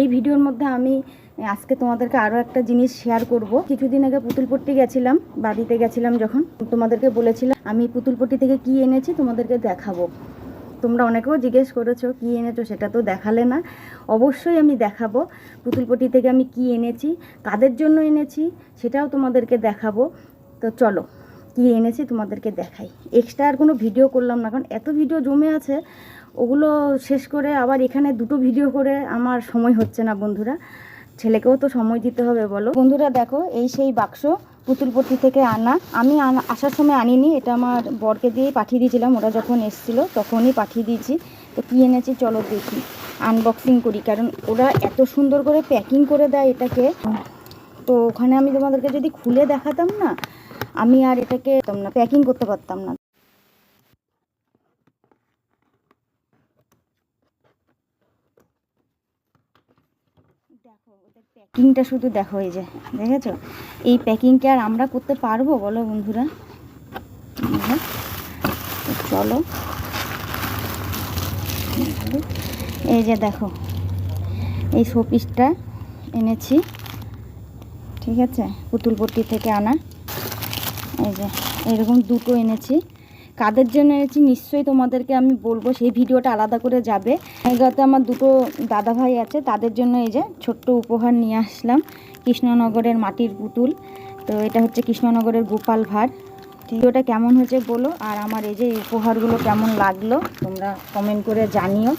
এই ভিডিওর মধ্যে আমি আজকে তোমাদেরকে আরও একটা জিনিস শেয়ার করব। কিছুদিন আগে পুতুলপট্টি গেছিলাম, বাড়িতে গেছিলাম যখন। তোমাদেরকে বলেছিলাম, আমি পুতুলপট্টি থেকে কি এনেছি তোমাদেরকে দেখাবো। তোমরা অনেকেও জিজ্ঞেস করেছ, কি এনেছো সেটা তো দেখালে না। অবশ্যই আমি দেখাবো, পুতুলপট্টি থেকে আমি কি এনেছি, কাদের জন্য এনেছি সেটাও তোমাদেরকে দেখাবো। তো চলো, কি এনেছি তোমাদেরকে দেখাই। এক্সট্রা আর কোনো ভিডিও করলাম না, কারণ এত ভিডিও জমে আছে ওগুলো শেষ করে আবার এখানে দুটো ভিডিও করে আমার সময় হচ্ছে না, বন্ধুরা। ছেলেকেও তো সময় দিতে হবে, বলো। বন্ধুরা, দেখো, এই সেই বাক্স পুতুলপট্টি থেকে আনা। আমি আসার সময় আনিনি, এটা আমার বরকে দিয়েই পাঠিয়ে দিয়েছিলাম, ওরা যখন এসেছিল তখনই পাঠিয়ে দিয়েছি। তো কী এনেছি চলো দেখি আনবক্সিং করি, কারণ ওরা এত সুন্দর করে প্যাকিং করে দেয় এটাকে। তো ওখানে আমি তোমাদেরকে যদি খুলে দেখাতাম না, আমি আর এটাকে না প্যাকিং করতে পারতাম না। প্যাকিংটা শুধু দেখো এই যে, দেখেছ? এই প্যাকিংটা আর আমরা করতে পারব? বলো বন্ধুরা। চলো। এই যে দেখো, এই শোপিসটা এনেছি, ঠিক আছে? পুতুলপট্টি থেকে আনা। এই যে, এরকম দুটো এনেছি। কাদের জন্য এনেছি নিশ্চয়ই তোমাদেরকে আমি বলব, সেই ভিডিওটা আলাদা করে যাবে। এগাতে আমার দুটো দাদা ভাই আছে, তাদের জন্য এই যে ছোট্ট উপহার নিয়ে আসলাম, কৃষ্ণনগরের মাটির পুতুল। তো এটা হচ্ছে কৃষ্ণনগরের গোপাল ভাঁড়। ভিডিওটা কেমন হয়েছে বলো, আর আমার এই যে উপহারগুলো কেমন লাগল, তোমরা কমেন্ট করে জানিও।